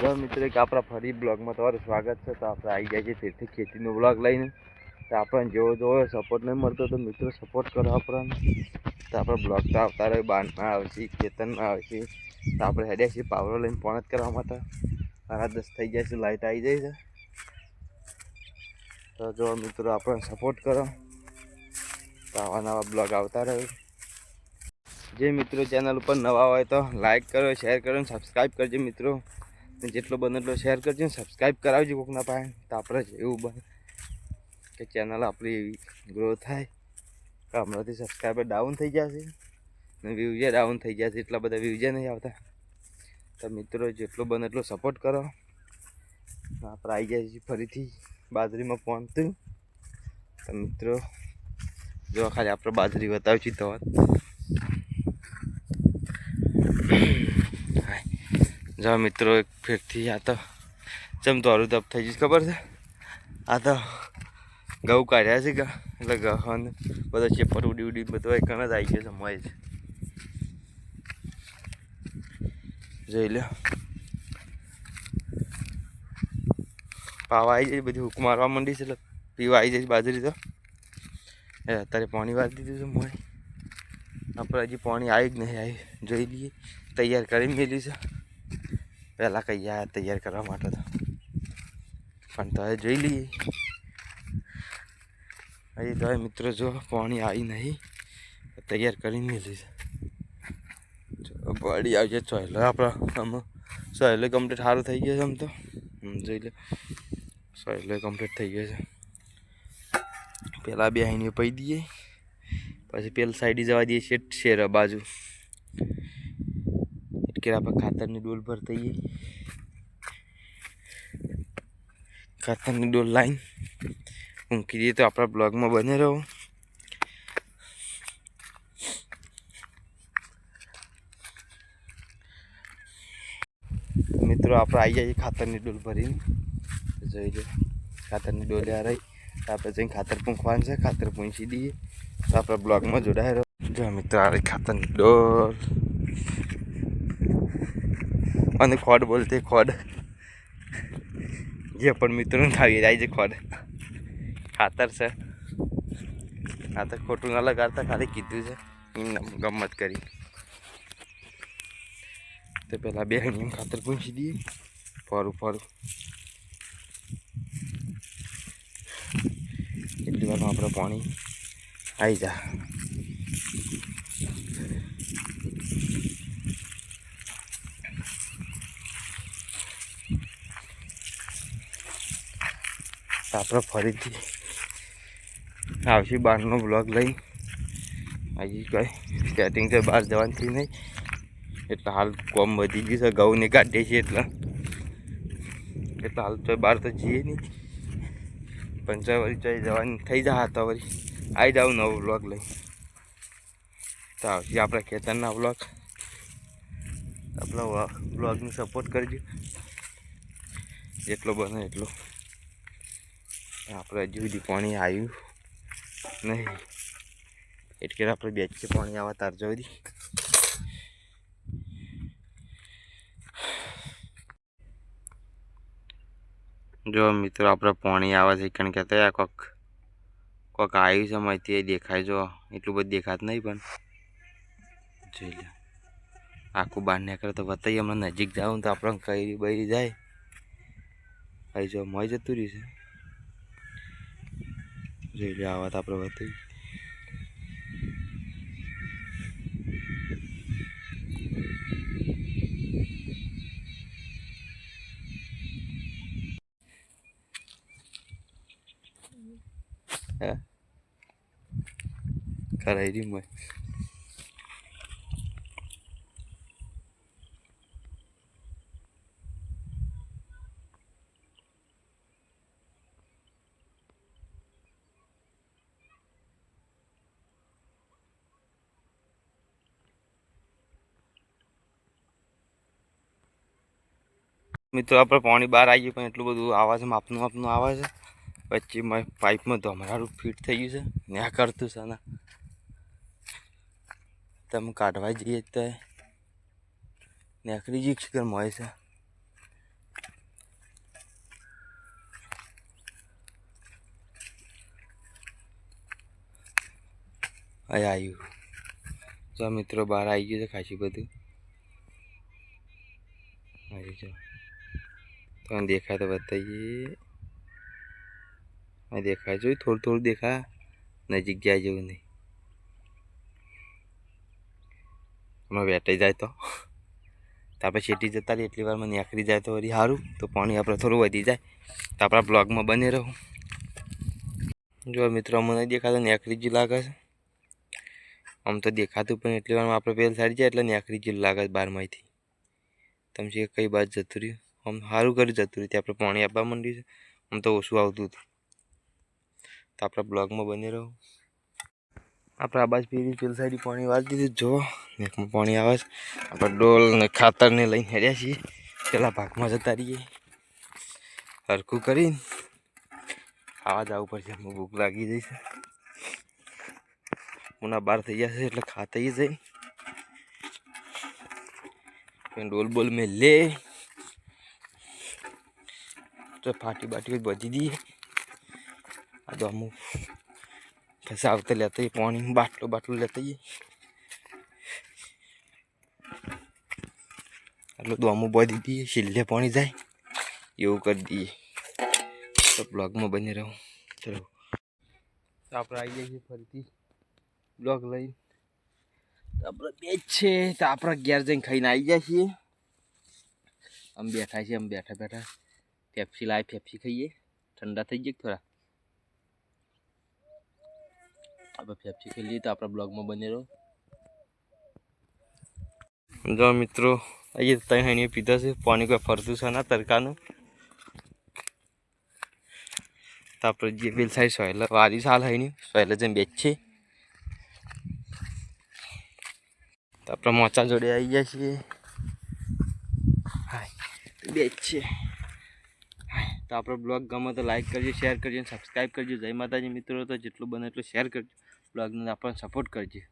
જો મિત્રો, એક આપણા ફરી બ્લોગમાં તમારું સ્વાગત છે. તો આપણે આવી જાય છે તેથી ખેતીનો બ્લોગ લઈને. તો આપણને જેવો જોવો સપોર્ટ નહીં મળતો તો મિત્રો સપોર્ટ કરો આપણને. તો આપણે બ્લોગ તો આવતા રહે બાંધમાં આવશે, ખેતરમાં આવશે. તો આપણે હેડ્યા છીએ પાવરો લઈને પોણત કરવા માટે. સાડા દસ થઈ જાય છે લાઇટ આવી જાય છે. તો જો મિત્રો, આપણને સપોર્ટ કરો. તો આવા નવા બ્લોગ આવતા રહે. જે મિત્રો ચેનલ ઉપર નવા હોય તો લાઇક કરો શેર કરો અને સબસ્ક્રાઈબ કરજો મિત્રો. જેટલો બને એટલો શેર કરજો ને સબસ્ક્રાઈબ કરાવજો કોકના પાસે. તો આપણે જ એવું બને કે ચેનલ આપણી એવી ગ્રો થાય. કે હમણાંથી સબસ્ક્રાઈબર ડાઉન થઈ જશે. ને વ્યૂઝે ડાઉન થઈ જશે, એટલા બધા વ્યૂઝે નહીં આવતા. તો મિત્રો, જેટલો બને એટલો સપોર્ટ કરો. આપણે આવી જાય છે ફરીથી બાજરીમાં પહોંચતું તો મિત્રો, જો ખાલી આપણે બાજરી બતાવીશું તો જો મિત્રો, એક ફેરથી આ તો ચમ તારું તપ થઈ ગયું ખબર છે? આ તો ઘઉં કાઢ્યા છે કે એટલે ઘઉં બધો ચેપર ઉડી ઉડી બધો એક જ આવી ગયો છે મોય છે જોઈ લો પાવા આવી જાય, બધી હુક મારવા માંડી છે, એટલે પીવા આવી જાય બાજરી તો. એ અત્યારે પાણી વાર દીધું છે મોય આપણે હજી પાણી આવી જ નહીં, આવી જોઈ લઈએ. તૈયાર કરી મેલી છે. પહેલાં કહ્યા તૈયાર કરવા માટે તો. પણ તો જોઈ લઈએ. અહીં તો મિત્રો જો પાણી આવી નહીં. તૈયાર કરીને છે. જો પાણી આવી જાય સોયલો આપણા આમ. સોયલો કમ્પ્લીટ સારું થઈ ગયો છે આમ તો. જોઈ લે. સોયલો કમ્પ્લીટ થઈ ગયો છે. પહેલાં બે આઈને પહી દઈએ. પછી પેલ સાઈડે જવા દઈએ, શેઠ, શેર બાજુ. એટલે આપણે ખાતરની ડોલ પર થઈએ ખાતરની ડોલ લાઈન મૂકી દઈએ તો આપણા બ્લોગમાં બને રહો મિત્રો આપણે આવી જઈએ ખાતરની ડોલ ભરીને જોઈ લો ખાતરની ડોલ આ રહી તો આપણે જઈને ખાતર પૂંખવાનું છે ખાતર પૂંછી દઈએ તો આપણા બ્લોગમાં જોડાય રહો જો મિત્રો આ રહી ખાતરની ડોલ અને ખોડ બોલતે ખોડ. જે પણ મિત્રો ખાવી જાય છે ખોડ. ખાતર છે. ખાતર ખોટું ના લગાડતા, ખાલી કીધું છે. ગમત કરી. તો પહેલાં બે એમ ખાતર પૂછી દઈએ. ફરું ફરું. એટલી વારમાં આપણે પાણી આવી જા. આપણે ફરીથી આવશે બહારનો બ્લોગ લઈ. હજી કઈ સેટિંગ છે બહાર જવાનથી નહીં. એટલે હાલ કોમ વધી ગયું છે ઘઉંને કાઢીએ છીએ એટલે. એટલે હાલ તો બહાર તો જઈએ નહીં. પંચાવરી ચાઈ જવાની થઈ જા તો વળી. આવી જાવ નવો બ્લોગ લઈ. તો આવશે આપણા ખેતરના બ્લોગ આપણા બ્લોગને સપોર્ટ કરજો. જેટલો બને એટલો. આપણે હજુ સુધી પાણી આવ્યું નહીં. એટલે આપણે બેચીએ પાણી આવવા તાર જવા જો મિત્રો, આપણે પાણી આવે છે, કારણ કે ત્યાં કોક કોક આવ્યું છે માહિતી દેખાય જો, એટલું બધું દેખાતું નહીં પણ. જોઈ લે આખું બહાર નીકળે તો બતાવીએ, હમણાં નજીક જાઉં તો આપણે કઈ બરી જાય. અહીં જો મોય જતું રહ્યું છે. જોઈ લે આ વાત આપણે બતાવી હે? કરાઈ રહી મિત્રો, આપણે પાણી બહાર આવી ગયું પણ એટલું બધું આવે છે માપનું માપનું આવે છે. પછી મારી પાઇપમાં ધમરાડું ફિટ થઈ ગયું છે. ને કરતું છે ને તમે કાઢવા જઈએ તો નેકડી જ શિકર મળે છે. અહીંયા આવ્યું જો મિત્રો બહાર આવી ગયું છે ખાસી બધું. આવી જાઓ તમને દેખાય તો બતાવીએ આ દેખાય જોયું થોડું થોડું દેખાય નજીક જાય જેવું નહીં હમણાં વેટાઈ જાય તો આપણે શેટી જતા રહીએ એટલી વારમાં નીકળી જાય તો વળી સારું તો પાણી આપણે થોડું વધી જાય તો આપણા બ્લોગમાં બને રહું જો મિત્રો મને દેખાતો નીકળી જ લાગે છે આમ તો દેખાતું પણ એટલી વારમાં આપણે પેલ સારી જાય એટલે નીકળી જ લાગે બારમાંથી તમે કઈ બાજુ જતું રહ્યું આમ સારું કર્યું જતું રહ્યું. ત્યાં આપણે પાણી આપવા માંડ્યું છે. આમ તો ઓછું આવતું હતું. તો આપણા બ્લોગમાં બની રહો. આપણે આબાજ પીરી પેલ સાઈડ પાણી વાળી દીધું. જો, નેકમાં પાણી આવે છે. આપણે ડોલ ને ખાતરને લઈને હેડ્યા છીએ. પેલા ભાગમાં જતા રહીએ. હરખું કરીને. ખાવા જવું પડશે. અમને ભૂખ લાગી જઈ છે. મુના બહાર થઈ જશે એટલે ખાતા જઈ ડોલ બોલ મેં લે. તો ફાટી બાટી બધી દઈએ. આ તો અમુક ફસાવતા લેતા પાણી બાટલો બાટલો લેતા જઈએ. એટલું તો અમુક બધી દઈએ છેલ્લે પાણી જાય, એવું કરી દઈએ. તો બ્લોગમાં બની રહું. ચલો. આપણે આવી જઈએ ફરીથી બ્લોગ લઈ તો આપણે બે છે, તો આપણે ઘેર જઈને ખાઈને આવી જાય છીએ. અમે બેઠા છીએ, અમે બેઠા બેઠા પેપ્સી લાવી પેપ્સી ખાઈએ ઠંડા થઈ જાય થોડા આપણે પેપ્સી ખાઈ લઈએ તો આપણા બ્લોગમાં બને રહો જો મિત્રો અહીંયા ત્રણ હાણીએ પીધા છે. પાણી કોઈ ફરતું છે ના તડકાનું. તો આપણે જે પેલ સાઈડ સોયલ, વારી સાલ નહીં સોયલ જેમ બેચ છે તો આપણે મોચા જોડે આવી ગયા છીએ. હાય બેચ છે હાય તો આપણો બ્લોગ ગમે તો લાઈક કરજો શેર કરજો અને સબસ્ક્રાઈબ કરજો. જય માતાજી મિત્રો, તો જેટલું બને એટલું શેર કરજો. બ્લોગને આપણને સપોર્ટ કરજો.